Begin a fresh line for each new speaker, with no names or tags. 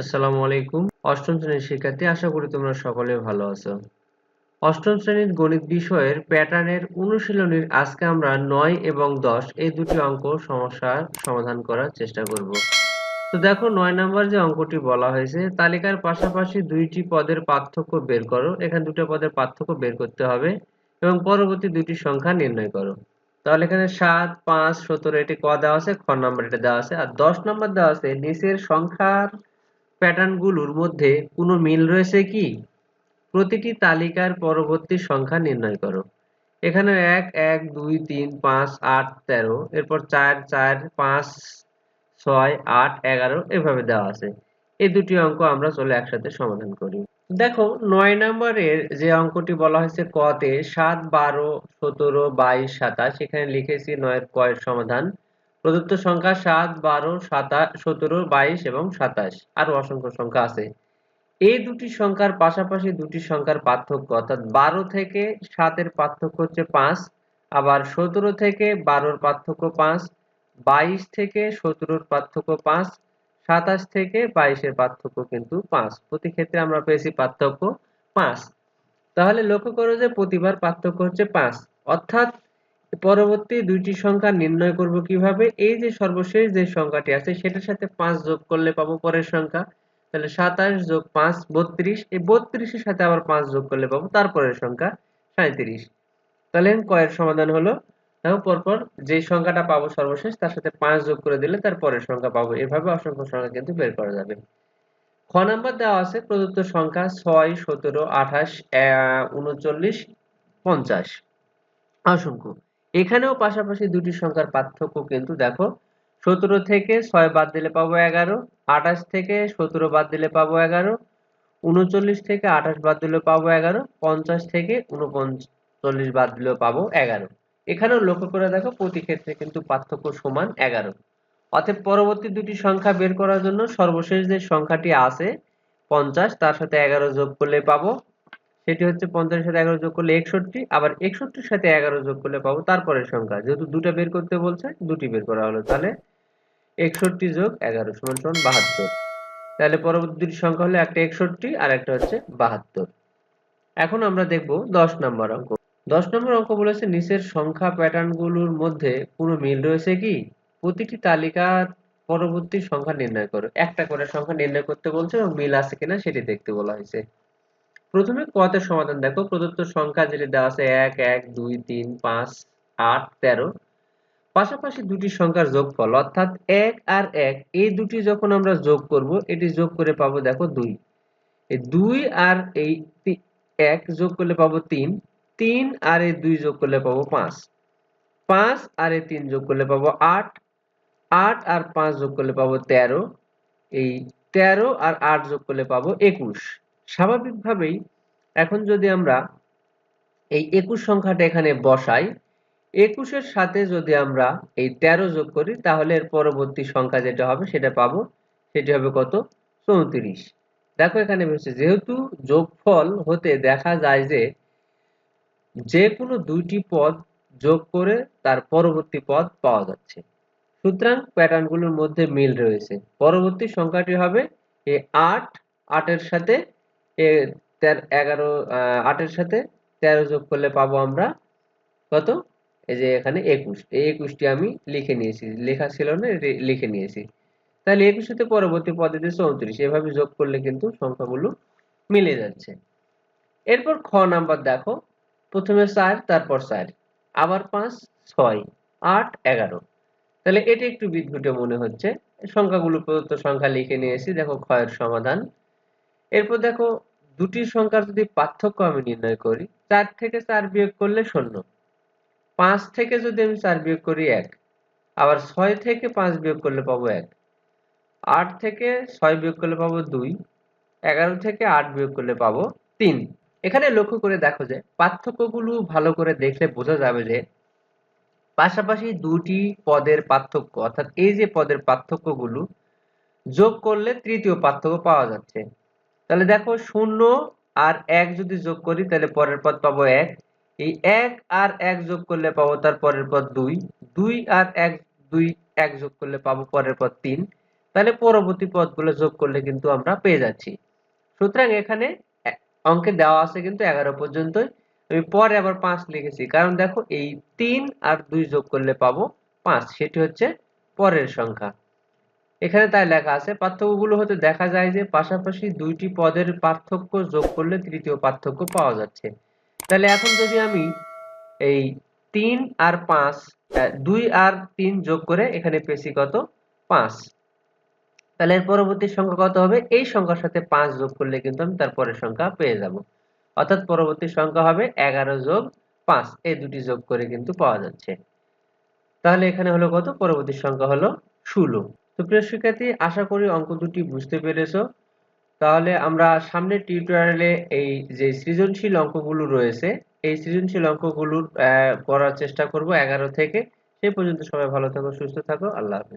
আসসালামু আলাইকুম। অষ্টম শ্রেণির শিক্ষার্থী, আশা করি তোমরা সকলে ভালো আছো। অষ্টম শ্রেণির গণিত বিষয়ের প্যাটার্নের অনুশীলনীর আজকে আমরা নয় এবং দশ এই দুটি অঙ্ক সমস্যার সমাধান করার চেষ্টা করব। তো দেখো, নয় নাম্বার যে অঙ্কটি বলা হয়েছে, তালিকার পাশাপাশি দুইটি পদের পার্থক্য বের করো। এখানে দুটো পদের পার্থক্য বের করতে হবে এবং পরবর্তী দুটি সংখ্যা নির্ণয় করো। তাহলে এখানে সাত, পাঁচ, সতেরো, এটি ক দেওয়া আছে, খ নাম্বার এটা দেওয়া আছে। আর দশ নাম্বার দেওয়া আছে, নিচের সংখ্যার প্যাটার্নগুলোর মধ্যে কোনো মিল রয়েছে কি? প্রতিটি তালিকার পরবর্তী সংখ্যা নির্ণয় করো। এখানে এক এক, দুই, তিন, পাঁচ, আট, তেরো, এরপর চার চার, পাঁচ, ছয়, আট, এগারো এভাবে দেওয়া আছে। এই দুটি অঙ্ক আমরা চলে একসাথে সমাধান করি। দেখো, নয় নম্বরের যে অঙ্কটি বলা হয়েছে কতে সাত, বারো, সতেরো, বাইশ, সাতাশ, এখানে লিখেছি নয়ের কয়ের সমাধান। প্রদত্ত সংখ্যা সাত, বারো সাতাশ সতেরো, বাইশ এবং সাতাশ। আরও অসংখ্য সংখ্যা আছে। এই দুটি সংখ্যার পাশাপাশি দুটি সংখ্যার পার্থক্য, অর্থাৎ বারো থেকে সাতের পার্থক্য হচ্ছে পাঁচ, আবার সতেরো থেকে বারোর পার্থক্য পাঁচ, বাইশ থেকে সতেরোর পার্থক্য পাঁচ, সাতাশ থেকে বাইশের পার্থক্য কিন্তু পাঁচ। প্রতি ক্ষেত্রে আমরা পেয়েছি পার্থক্য পাঁচ। তাহলে লক্ষ্য করো যে প্রতিবার পার্থক্য হচ্ছে পাঁচ। অর্থাৎ পরবর্তী দুইটি সংখ্যা নির্ণয় করব কীভাবে? এই যে সর্বশেষ যে সংখ্যাটি আছে, সেটার সাথে পাঁচ যোগ করলে পাবো পরের সংখ্যা। তাহলে সাতাশ যোগ পাঁচ, বত্রিশ। এই বত্রিশের সাথে আবার পাঁচ যোগ করলে পাবো তারপরের সংখ্যা সাঁত্রিশ তাহলে কয়ের সমাধান হলো। দেখো, পরপর যে সংখ্যাটা পাবো সর্বশেষ, তার সাথে পাঁচ যোগ করে দিলে তার পরের সংখ্যা পাবো। এভাবে অসংখ্য সংখ্যা কিন্তু বের করা যাবে। খ নাম্বার দেওয়া আছে, প্রদত্ত সংখ্যা ছয়, সতেরো, আঠাশ উনচল্লিশ, পঞ্চাশ। অসংখ্য। এখানেও পাশাপাশি দুটি সংখ্যার পার্থক্য কিন্তু দেখো, সতেরো থেকে ছয় বাদ দিলে পাবো এগারো, আঠাশ থেকে সতেরো বাদ দিলে পাবো এগারো, উনচল্লিশ থেকে আঠাশ বাদ দিলে পাবো এগারো, পঞ্চাশ থেকে উনপঞ্চল্লিশ বাদ দিলেও পাবো এগারো। এখানেও লক্ষ্য করে দেখো, প্রতি ক্ষেত্রে কিন্তু পার্থক্য সমান এগারো। অতএব পরবর্তী দুটি সংখ্যা বের করার জন্য সর্বশেষ যে সংখ্যাটি আছে পঞ্চাশ, তার সাথে এগারো যোগ করলে পাবো সেটি হচ্ছে পঞ্চাশের সাথে এগারো যোগ করলে একষট্টি, আবার একষট্টির সাথে এগারো যোগ করলে পাবো তারপরের সংখ্যা। যেহেতু দুটা বের করতে বলছে, দুটি বের করা হলো, তাহলে একষট্টি যোগ এগারো সমান সমান বাহাত্তর। তাহলে পরবর্তী সংখ্যা হলো একটা একষট্টি আর একটা হচ্ছে বাহাত্তর। এখন আমরা দেখব দশ নম্বর অঙ্ক। দশ নম্বর অঙ্ক বলেছে, নিচের সংখ্যা প্যাটার্নগুলোর মধ্যে কোনো মিল রয়েছে কি? প্রতিটি তালিকার পরবর্তী সংখ্যা নির্ণয় করো। একটা করে সংখ্যা নির্ণয় করতে বলছে এবং মিল আছে কিনা সেটি দেখতে বলা হয়েছে। প্রথমে কতের সমাধান দেখো। প্রদত্ত সংখ্যা যেটি দেওয়া আছে এক এক, দুই, তিন, পাঁচ, আট, তেরো। পাশাপাশি দুটি সংখ্যার যোগফল, অর্থাৎ এক আর এক, এই দুটি যখন আমরা যোগ করব, এটি যোগ করে পাবো দেখো দুই। দুই আর এই এক যোগ করলে পাবো তিন তিন আর এই দুই যোগ করলে পাবো পাঁচ। পাঁচ আর এই তিন যোগ করলে পাবো আট আট আর পাঁচ যোগ করলে পাবো তেরো। এই তেরো আর আট যোগ করলে পাবো একুশ। স্বাভাবিকভাবেই এখন যদি আমরা এই একুশ সংখ্যাটা এখানে বসাই, একুশের সাথে যদি আমরা এই তেরো যোগ করি, তাহলে এর পরবর্তী সংখ্যা যেটা হবে সেটা পাবো, সেটি হবে কত? চৌত্রিশ। দেখো এখানে বলছে যেহেতু যোগফল হতে দেখা যায় যে যে কোনো দুইটি পদ যোগ করে তার পরবর্তী পদ পাওয়া যাচ্ছে। সুতরাং প্যাটার্নগুলোর মধ্যে মিল রয়েছে। পরবর্তী সংখ্যাটি হবে এই আট, আটের সাথে এগারো আটের সাথে তেরো যোগ করলে পাবো আমরা কত? এই যে এখানে একুশ। এই একুশটি আমি লিখে নিয়েছি। লেখা ছিল না লিখে নিয়েছি। তাহলে একুশ সাথে পরবর্তী পদ্ধতি চৌত্রিশ। এভাবে যোগ করলে কিন্তু সংখ্যাগুলো মিলে যাচ্ছে। এরপর খ নাম্বার দেখো। প্রথমে চার, তারপর চার। আবার পাঁচ, ছয়, আট, এগারো। তাহলে এটি একটু বিদ্যুটে মনে হচ্ছে। সংখ্যাগুলো প্রদত্ত সংখ্যা লিখে নিয়েছি। দেখো ক্ষয়ের সমাধান। এরপর দেখো দুটি সংখ্যার যদি পার্থক্য আমি নির্ণয় করি, চার থেকে চার বিয়োগ করলে শূন্য। পাঁচ থেকে যদি আমি চার বিয়োগ করি, এক। আবার ছয় থেকে পাঁচ বিয়োগ করলে পাবো এক। আট থেকে ছয় বিয়োগ করলে পাবো দুই। এগারো থেকে আট বিয়োগ করলে পাবো তিন। এখানে লক্ষ্য করে দেখো যে, পার্থক্যগুলো ভালো করে দেখলে বোঝা যাবে যে, পাশাপাশি দুটি পদের পার্থক্য, অর্থাৎ এই যে পদের পার্থক্যগুলো যোগ করলে তৃতীয় পার্থক্য পাওয়া যাচ্ছে। তাহলে দেখো শূন্য আর এক যদি যোগ করি, তাহলে পরের পদ পাবো এক। এই এক আর এক যোগ করলে পাবো তার পরের পদ দুই। দুই আর এক, দুই, এক যোগ করলে পাবো পরের পদ তিন। তাহলে পরবর্তী পদগুলো যোগ করলে কিন্তু আমরা পেয়ে যাচ্ছি। সুতরাং এখানে অঙ্কে দেওয়া আছে কিন্তু এগারো পর্যন্তই। আমি পরে আবার পাঁচ লিখেছি। কারণ দেখো এই তিন আর দুই যোগ করলে পাবো পাঁচ। সেটি হচ্ছে পরের সংখ্যা। এখানে তাই লেখা আছে, পার্থক্যগুলো হতে দেখা যায় যে পাশাপাশি দুইটি পদের পার্থক্য যোগ করলে তৃতীয় পার্থক্য পাওয়া যাচ্ছে। তাহলে এখন যদি আমি এই তিন আর পাঁচ দুই আর তিন যোগ করে এখানে পেয়েছি কত? পাঁচ। তাহলে এর পরবর্তী সংখ্যা কত হবে? এই সংখ্যার সাথে পাঁচ যোগ করলে কিন্তু আমি তার পরের সংখ্যা পেয়ে যাব। অর্থাৎ পরবর্তী সংখ্যা হবে এগারো যোগ পাঁচ, এই দুটি যোগ করে কিন্তু পাওয়া যাচ্ছে। তাহলে এখানে হলো কত? পরবর্তী সংখ্যা হলো ষোলো। তো প্রিয় শিক্ষার্থী, আশা করি অঙ্ক দুটি বুঝতে পেরেছ। তাহলে আমরা সামনের টিউটোরিয়ালে এই যে সৃজনশীল অঙ্কগুলো রয়েছে, এই সৃজনশীল অঙ্কগুলোর করার চেষ্টা করব এগারো থেকে। সেই পর্যন্ত সবাই ভালো থাকো, সুস্থ থাকো। আল্লাহ হাফেজ।